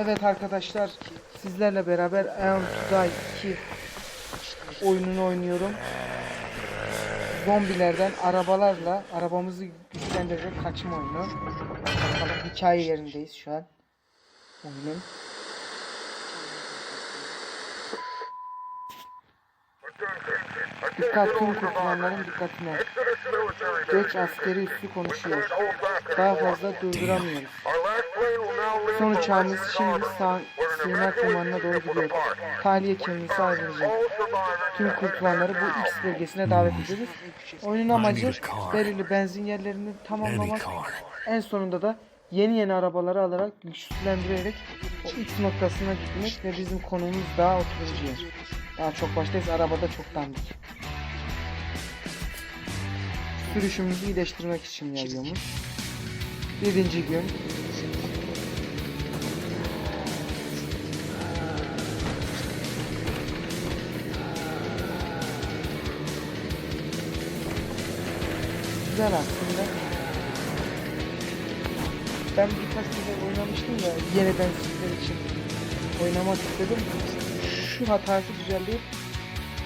Evet arkadaşlar sizlerle beraber Ion to Die 2 oyununu oynuyorum. Zombilerden arabalarla arabamızı güçlendirerek kaçma oyunu. Bakalım hikaye yerindeyiz şu an. Oyunun. Dikkat tüm kurtulanların dikkatine. Geç askeri üssü konuşuyor. Daha fazla durduramıyoruz. Son uçağımız şimdi sağ, sığınak limanına doğru gidiyor. Tahliye kimliği ayrılacak. Tüm kurtulanları bu X bölgesine davet ediyoruz. Oyunun amacı belirli benzin yerlerini tamamlamak. En sonunda da yeni yeni arabaları alarak güçlendirerek o X noktasına gitmek ve bizim konumuz daha oturucu yer. Daha çok baştayız. Arabada çok dandik. Sürüşümüzü iyileştirmek için geliyormuş. Birinci gün. Güzel aslında. Ben birkaç sefer oynamıştım da yeniden sizler için oynamak istedim. Şu hatası düzenleyip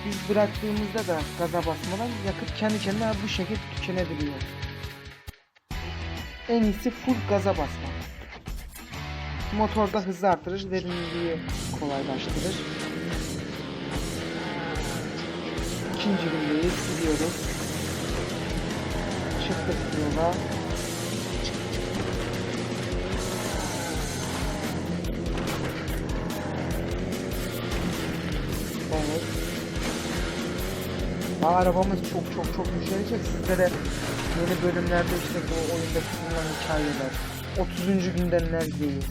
biz bıraktığımızda da gaza basmadan yakıt kendi kendine bu şekilde tükenebiliyor. En iyisi full gaza basmak. Motorda hızı artırır, verimliliği kolaylaştırır. İkinci gündeyiz, gidiyoruz. Çıktık yola. Aa, arabamız çok çok çok yükselecek. Sizlere yeni bölümlerde işte bu oyunda sunulan hikayeler. 30. günde neredeyiz?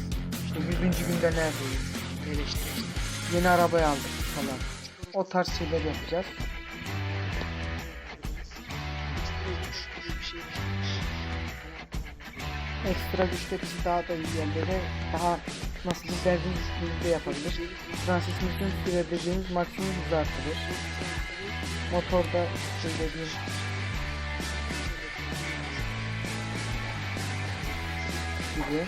İşte 100. günde neredeyiz? Yeni arabayı aldık falan. O tarz şeyler yapacağız. Ekstra güçler bizi daha da iyi yerlere, daha nasıl benzin düşüklüğünde yapabilir. Transisyon sürebileceğimiz maksimum hızı artırır. Motorda söylediğim gibi.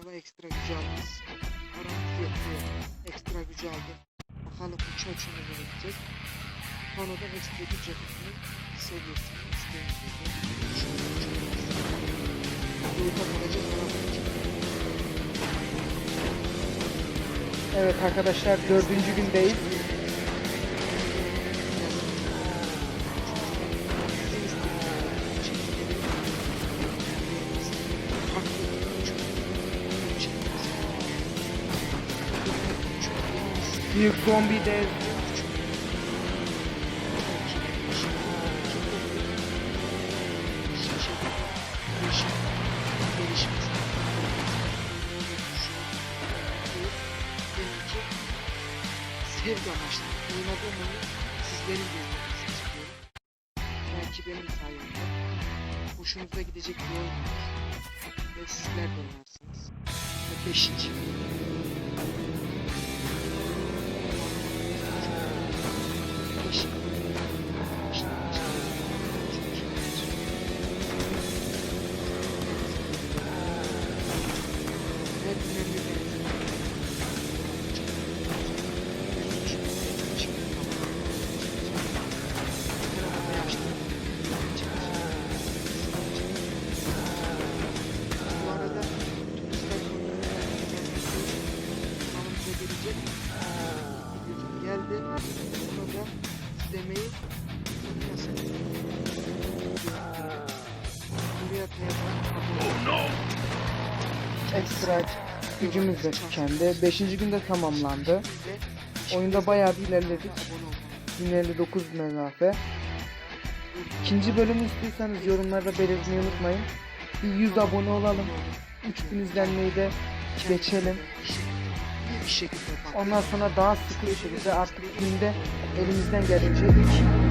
İnşallah ekstra gücü alırız. Paramız yetmiyor. Ekstra gücü aldık. Bakalım uça nereye gideceğiz. Sonra da ekstra güç yakıtının seviyesini isteyeceğiz. Evet arkadaşlar dördüncü gündeyiz. Büyük zombi de Sevgi amaçlı oynadığım oyunu sizlerin de izlemenizi istiyorum. Belki benim sayemde hoşunuza gidecek bir oyun olur. Ve sizler de oynarsınız. Ve beşinci Buraya abone olun. Ekstra gücümüz de tükendi. 5. günde tamamlandı. Oyunda bayağı bir ilerledik. Abone olun. 1059 mesafe. İkinci bölümü istiyorsanız yorumlarda belirtmeyi unutmayın. Bir 100 abone olalım. 3000 izlenmeyi de geçelim. Ondan sonra daha sıkı bir şekilde artık günde elimizden geldiğince 2